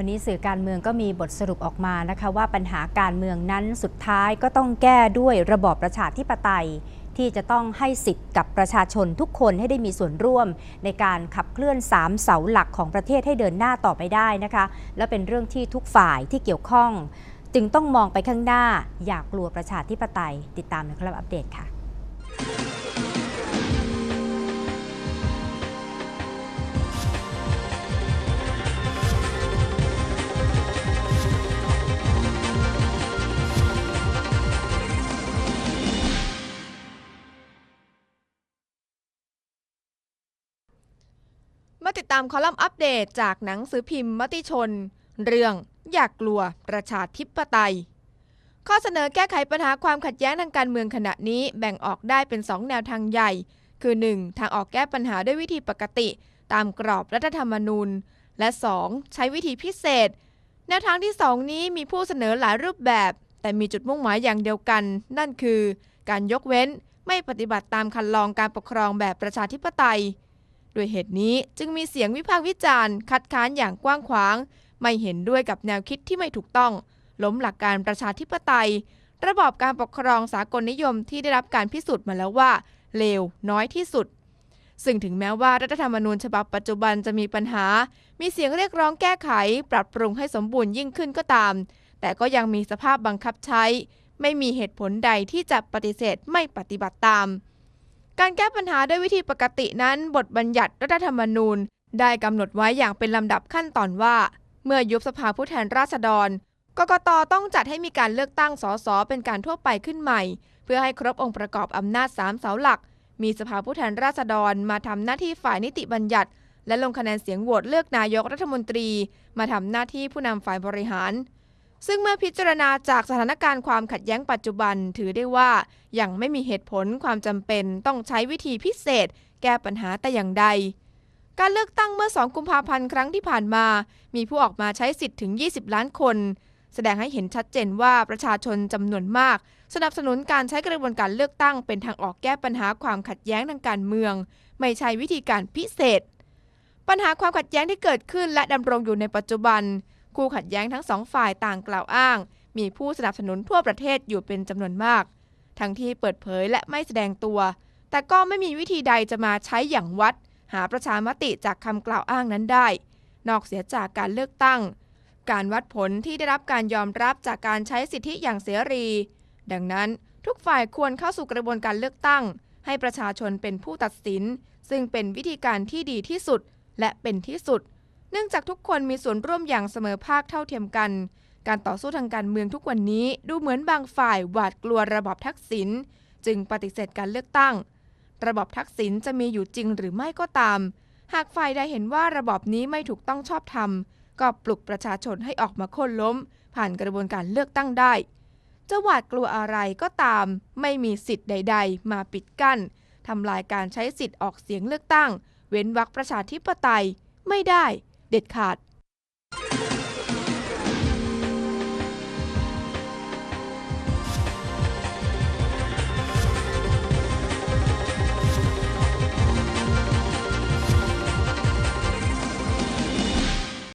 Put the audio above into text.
วันนี้สื่อการเมืองก็มีบทสรุปออกมานะคะว่าปัญหาการเมืองนั้นสุดท้ายก็ต้องแก้ด้วยระบอบประชาธิปไตย ที่จะต้องให้สิทธิ์กับประชาชนทุกคนให้ได้มีส่วนร่วม ในการขับเคลื่อน 3 เสาหลักของประเทศให้เดินหน้าต่อไปได้นะคะ และเป็นเรื่องที่ทุกฝ่ายที่เกี่ยวข้อง จึงต้องมองไปข้างหน้า อย่ากลัวประชาธิปไตย ติดตามในคลิปอัปเดตค่ะ มาติดตามคอลัมน์อัปเดตจากหนังสือพิมพ์มติชน เรื่อง อยากกลัวประชาธิปไตย ข้อเสนอแก้ไขปัญหาความขัดแย้งทางการเมืองขณะนี้แบ่งออกได้เป็น 2 แนวทางใหญ่ คือ 1. ทางออกแก้ปัญหาด้วยวิธีปกติ ตามกรอบรัฐธรรมนูญ และ 2. ใช้วิธีพิเศษ แนวทางที่ 2 นี้มีผู้เสนอหลายรูปแบบ แต่มีจุดมุ่งหมายอย่างเดียวกัน นั่นคือ การยกเว้นไม่ปฏิบัติตามคันลองการปกครองแบบประชาธิปไตย ด้วยเหตุนี้จึงมีเสียงวิพากษ์วิจารณ์ คัดค้านอย่างกว้างขวาง ไม่เห็นด้วยกับแนวคิดที่ไม่ถูกต้อง ล้มหลักการประชาธิปไตย ระบอบการปกครองสากลนิยมที่ได้รับการพิสูจน์มาแล้วว่าเลวน้อยที่สุด ซึ่งถึงแม้ว่ารัฐธรรมนูญฉบับปัจจุบันจะมีปัญหา มีเสียงเรียกร้องแก้ไข ปรับปรุงให้สมบูรณ์ยิ่งขึ้นก็ตาม แต่ก็ยังมีสภาพบังคับใช้ ไม่มีเหตุผลใดที่จะปฏิเสธไม่ปฏิบัติตาม การแก้ปัญหาด้วยวิธีปกตินั้น บทบัญญัติรัฐธรรมนูญ ได้กำหนดไว้อย่างเป็นลำดับขั้นตอนว่า เมื่อยุบสภาผู้แทนราษฎรกกตต้องจัดให้มีการเลือกตั้งสสเป็นการทั่วไปขึ้นใหม่ เพื่อให้ครบองค์ประกอบอำนาจสามเสาหลัก มีสภาผู้แทนราษฎรมาทำหน้าที่ฝ่ายนิติบัญญัติ และลงคะแนนเสียงโหวตเลือกนายกรัฐมนตรี มาทำหน้าที่ผู้นำฝ่ายบริหาร ซึ่งเมื่อพิจารณาจากสถานการณ์ความขัดแย้งปัจจุบันถือได้ว่ายังไม่มีเหตุผลความจำเป็นต้องใช้วิธีพิเศษ แก้ปัญหาแต่อย่างใด การเลือกตั้งเมื่อ 2 กุมภาพันธ์ครั้งที่ผ่านมา มีผู้ออกมาใช้สิทธิ์ถึง 20 ล้านคน แสดงให้เห็นชัดเจนว่าประชาชนจำนวนมาก สนับสนุนการใช้กระบวนการเลือกตั้งเป็นทางออกแก้ปัญหาความขัดแย้งทางการเมือง ไม่ใช่วิธีการพิเศษ ปัญหาความขัดแย้งที่เกิดขึ้นและดำรงอยู่ในปัจจุบัน คู่ขัดแย้งทั้งสองฝ่ายต่างกล่าวอ้าง มีผู้สนับสนุนทั่วประเทศอยู่เป็นจำนวนมาก ทั้งที่เปิดเผยและไม่แสดงตัว แต่ก็ไม่มีวิธีใดจะมาใช้อย่างวัด หาประชามติจากคำกล่าวอ้างนั้นได้ นอกเสียจากการเลือกตั้ง การวัดผลที่ได้รับการยอมรับจากการใช้สิทธิอย่างเสรี ดังนั้นทุกฝ่ายควรเข้าสู่กระบวนการเลือกตั้ง ให้ประชาชนเป็นผู้ตัดสิน ซึ่งเป็นวิธีการที่ดีที่สุดและเป็นที่สุด เนื่องจากทุกคนมีส่วนร่วมอย่างเสมอภาคเท่าเทียมกัน การต่อสู้ทางการเมืองทุกวันนี้ดูเหมือนบางฝ่ายหวาดกลัวระบอบทักษิณจึงปฏิเสธการเลือกตั้ง ระบอบทักษิณจะมีอยู่จริงหรือไม่ก็ตาม หากฝ่ายใดเห็นว่าระบอบนี้ไม่ถูกต้องชอบธรรม ก็ปลุกประชาชนให้ออกมาโค่นล้ม ผ่านกระบวนการเลือกตั้งได้ จะหวาดกลัวอะไรก็ตาม ไม่มีสิทธิ์ใด ๆ มาปิดกั้นทำลายการใช้สิทธิ์ออกเสียงเลือกตั้ง เว้นวรรคประชาธิปไตยไม่ได้ เด็ดขาด